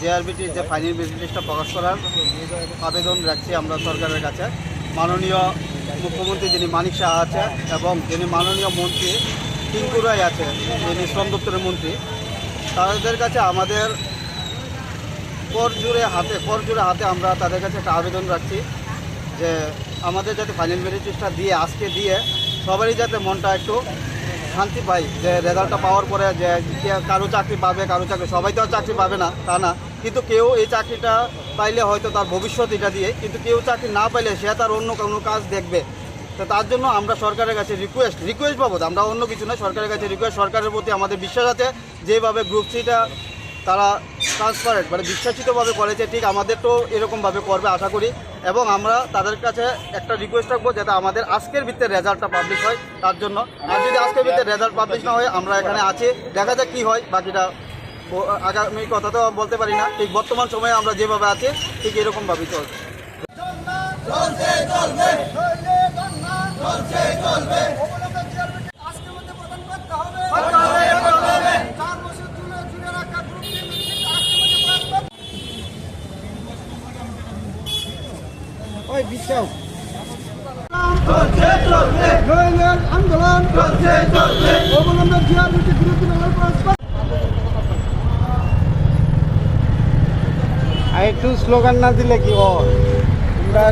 জেআরবিটির যে ফাইনাল লিস্টটা প্রকাশ করার আবেদন রাখছি আমরা সরকারের কাছে। মাননীয় মুখ্যমন্ত্রী যিনি মানিক শাহ আছে এবং যিনি মাননীয় মন্ত্রী টিঙ্কু রায় আছে যিনি শ্রম দপ্তরের মন্ত্রী, তাদের কাছে আমাদের কর জুড়ে হাতে, কর জুড়ে হাতে আমরা তাদের কাছে একটা আবেদন রাখছি যে আমাদের যাতে ফাইনাল লিস্টটা দিয়ে, আজকে দিয়ে সবারই যাতে মনটা একটু শান্তি পাই যে রেজাল্টটা পাওয়ার পরে যে কারও চাকরি পাবে, কারও চাকরি, সবাই তো আর চাকরি পাবে না, তা না। কিন্তু কেউ এই চাকরিটা পাইলে হয়তো তার ভবিষ্যৎ এটা দিয়ে, কিন্তু কেউ চাকরি না পাইলে সে তার অন্য কোনো কাজ দেখবে। তো তার জন্য আমরা সরকারের কাছে রিকোয়েস্ট রিকোয়েস্ট বাবদ, আমরা অন্য কিছু নয়, সরকারের কাছে রিকোয়েস্ট সরকারের প্রতি আমাদের বিশ্বাস আছে, যেভাবে গ্রুপ সিটা তারা ট্রান্সপারেন্ট মানে বিশ্বাসিতভাবে করেছে, ঠিক আমাদের তো এরকমভাবে করবে, আশা করি। এবং আমরা তাদের কাছে একটা রিকোয়েস্ট রাখব যাতে আমাদের আজকের ভিত্তের রেজাল্টটা পাবলিশ হয়, তার জন্য। আর যদি আজকের ভিত্তের রেজাল্ট পাবলিশ না হয়, আমরা এখানে আছি। দেখা যাক কী হয়, বাকিটা আগামী কথা তো বলতে পারি না। ঠিক বর্তমান সময়ে আমরা যেভাবে আছি, ঠিক এরকমভাবেই চলছে। আন্দোলন অবলম্বন একটু স্লোগান না দিলে কি হয়? আমরা